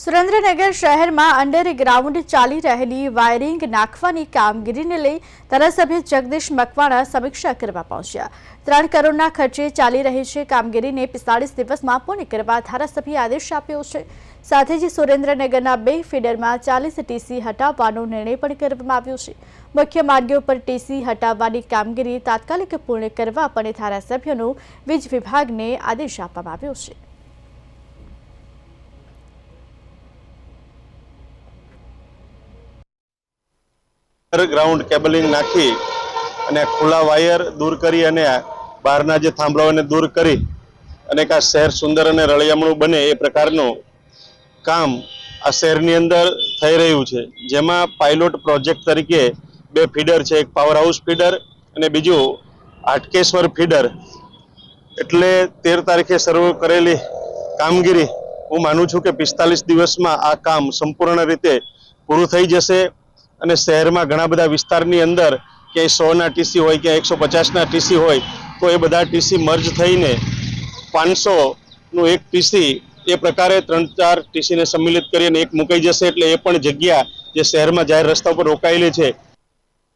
સુરેન્દ્રનગર શહેરમાં અંડરગ્રાઉન્ડ ચાલી રહેલી વાયરિંગ નાખવાની કામગીરીને લઈ ધારાસભ્ય જગદીશ મકવાણા સમીક્ષા કરવા પહોંચ્યા. ત્રણ કરોડના ખર્ચે ચાલી રહી છે કામગીરીને પિસ્તાળીસ દિવસમાં પૂર્ણ કરવા ધારાસભ્ય આદેશ આપ્યો છે. સાથે જ સુરેન્દ્રનગરના બે ફીડરમાં ચાલીસ ટીસી હટાવવાનો નિર્ણય પણ કરવામાં આવ્યો છે. મુખ્ય માર્ગો પર ટીસી હટાવવાની કામગીરી તાત્કાલિક પૂર્ણ કરવા પણ ધારાસભ્યોનો વીજ વિભાગને આદેશ આપવામાં આવ્યો છે. ગ્રાઉન્ડ કેબલિંગ નાખી અને ખુલ્લા વાયર દૂર કરી અને બહારના જે થાંભલાઓને દૂર કરી અને આ શહેર સુંદર અને રળિયામણું બને એ પ્રકારનું કામ આ શહેરની અંદર થઈ રહ્યું છે. જેમાં પાયલોટ પ્રોજેક્ટ તરીકે બે ફીડર છે, એક પાવર હાઉસ ફીડર અને બીજું હાટકેશ્વર ફીડર એટલે તેર તારીખે શરૂ કરેલી કામગીરી હું માનું છું કે પિસ્તાલીસ દિવસમાં આ કામ સંપૂર્ણ રીતે પૂરું થઈ જશે. અને શહેરમાં ઘણા બધા વિસ્તારની અંદર ક્યાંય સોના ટીસી હોય, ક્યાંય એકસો પચાસના ટીસી હોય, તો એ બધા ટીસી મર્જ થઈને પાંચસોનું એક ટીસી એ પ્રકારે ત્રણ ચાર ટીસીને સંમિલિત કરીને એક મુકાઈ જશે. એટલે એ પણ જગ્યા જે શહેરમાં જાહેર રસ્તા ઉપર રોકાયેલી છે